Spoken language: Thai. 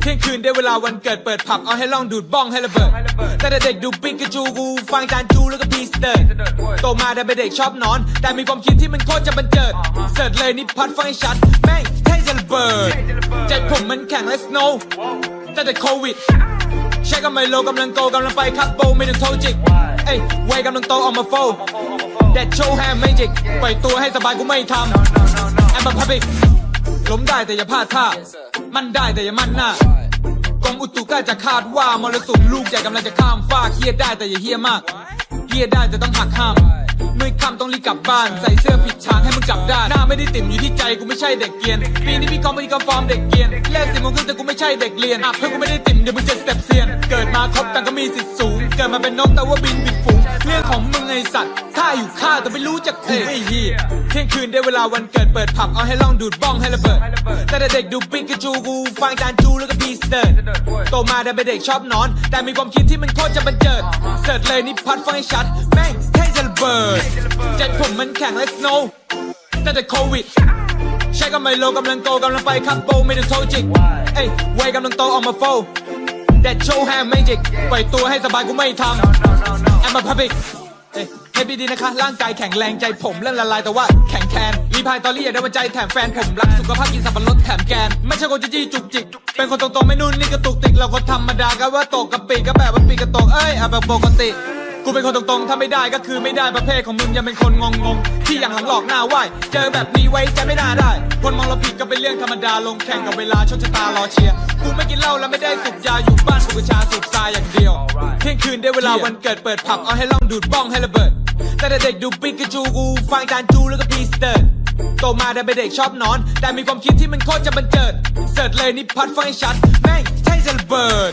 เที่ยงคืนได้เวลาวันเกิดเปิดผับเอาให้ล่องดูดบ้องให้ระเบิด แต่เด็กดูปิกาจูกู ฟังจานจูแล้วก็พีสเตอร์โตมาได้เป็นเด็กชอบนอน แต่มีความคิดที่มันโคตรจะบันเจิด เสิร์ชเลยนี่พัดฟังให้ชัด แม่งเท่จะระเบิด ใจผมมันแข็งและสโนว์แต่แต่โควิด ใช้กำไมโลกำลังโตกำลังไปครับโบไม่ถึงโทจิกเอ้ยไวยกำลังโตออกมาโฟแดดโชว์แฮมไม่จิกปล่อยตัวให้สบายกูไม่ทำแอมบัพับบิกล้มได้แต่อย่าพลาดท่า มันได้แต่อย่ามั่นหน้ากรมอุตุก็จะคาดว่ามรสุมลูกใหญ่กำลังจะข้ามฟากเฮียได้แต่อย่าเฮียมากเฮียได้แต่ต้องหักห้าม มือคำต้องรีบกลับบ้าน ใส่เสื้อผิดทางให้มึงกลับด้านหน้าไม่ได้ติ่มอยู่ที่ใจกูไม่ใช่เด็กเกียนปีนี้พี่คอมพอดีคอมฟอร์มเด็กเกียนแลกสิบโมงครึ่งแต่กูไม่ใช่เด็กเรียนอะเพื่อนกูไม่ได้ติ่มเดี๋ยวมึงจะสเต็ปเซียน เกิดมาครบแต่ก็มีสิทธิ์สูง เกิดมาเป็นนกแต่ว่าบินบิดฝูงเรื่องของมึงไอสัตว์ อยู่ข้าแต่ไม่รู้จะขู่ไอ้เหี้ยเที่ยงคืนได้เวลาวันเกิดเปิดผับเอาให้ล่องดูดบ้องให้ระเบิด แต่เด็กดูปิกาจูกูฟังจานจูแล้วก็พีสเตอร์โตมาได้เป็นเด็กชอบนอน แต่มีความคิดที่มันโคตรจะบันเจิดเสิร์ชเลยนี่พัดฟังให้ชัดแม่งเท่จะระเบิดใจผมมันแข็งและสโนว์แต่แต่โควิดใช้กำไมโลกำลังโตกำลังไปครับโบไม่ถึงโทจิกเอ้ยไวยกำลังโตออกมาโฟแดดโชว์แฮมไม่จิกปล่อยตัวให้สบายกูไม่ทำแอมมาพับบิกเอ้ ยให้พี่ดีนะคะ ร่างกายแข็งแรงใจผมเล่นละลายแต่ว่าแข็งแคนรีพายตอรี่อย่าได้วันใจแถมแฟนผมรักสุขภาพกินสับปะรดแถมแกน ไม่ใช่คนจีจี้จุกจิก เป็นคนตรงๆไม่นู่นนี่กระตุกติกเราคนธรรมดาก็ว่าตกกระปิกก็แบบว่าปีกระตกเอ้ยอะแบบปกติกูเป็นคนตรงๆ ถ้าไม่ได้ก็คือไม่ได้ประเภทของมึงยังเป็นคนงงๆ ที่อย่างหลังหลอกหน้าไหวเจอแบบนี้ไว้ใจไม่น่าได้ คนมองเราผิดก็เป็นเรื่องธรรมดาลงแข่งกับเวลาชคชะตารอเชียร์กูไม่กินเหล้าแล้วไม่ได้สูบยาอยู่บ้านสูกัญชาสูบทรายอย่างเดียว เที่ยงคืนได้เวลาวันเกิดเปิดผับเอาให้ล่องดูดบ้องให้ระเบิด แต่เด็กๆดูปิกาจูกูฟังจานจูแล้วก็พีสเตอร์โตมาได้เป็นเด็กชอบนอน แต่มีความคิดที่มันโคตรจะบันเจิด เสิร์ชเลยนี่พัดฟังให้ชัด แม่งใช่จะระเบิด